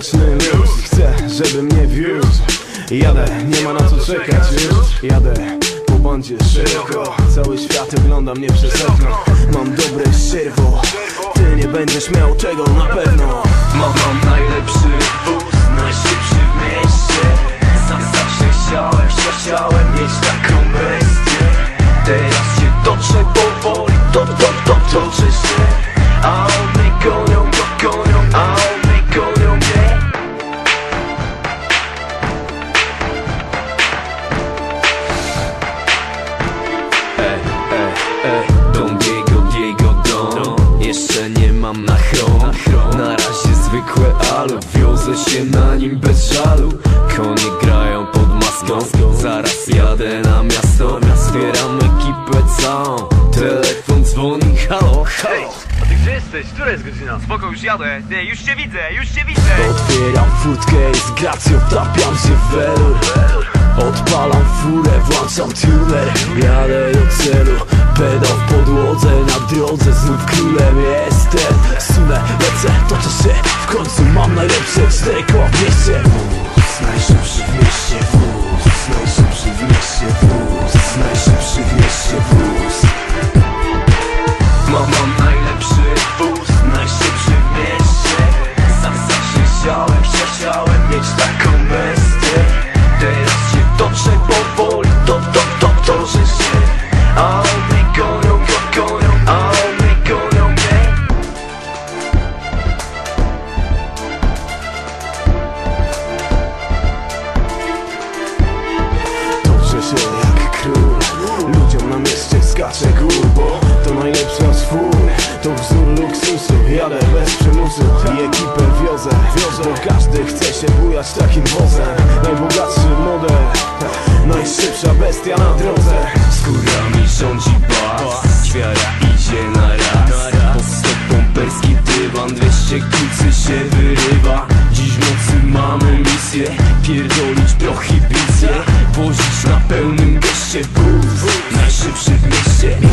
luz Chcę, żeby mnie wiózł. Jadę, nie ma na co czekać już Jadę po bandzie szybko. Cały świat ogląda mnie przez okno. Mam dobre sierwo. Ty nie będziesz miał tego na pewno. Mam, mam najlepszy ej, Don Diego, Diego Don Jeszcze nie mam na chrom Na razie zwykłe alu Wiozę się na nim bez żalu Konie grają pod maską Zaraz jadę na miasto Zbieram ekipę całą Telefon dzwoni, halo, halo A ty gdzie jesteś? Która jest godzina? Spoko, już jadę. Nie, już cię widzę, już cię widzę. Otwieram furtkę i z gracją wtapiam się w welur Odpalam furę, włączam tuner Jadę do celu, stick off me chce się bujać takim wozem. Najbogatszy model. Najszybsza bestia na drodze. Skórami rządzi bas. Ćwiara idzie na raz. Pod stopą perski dywan. 200 kucy się wyrywa. Dziś nocy mamy misję. Pierdolić prohibicję. Wozić na pełnym geście Najszybszy w mieście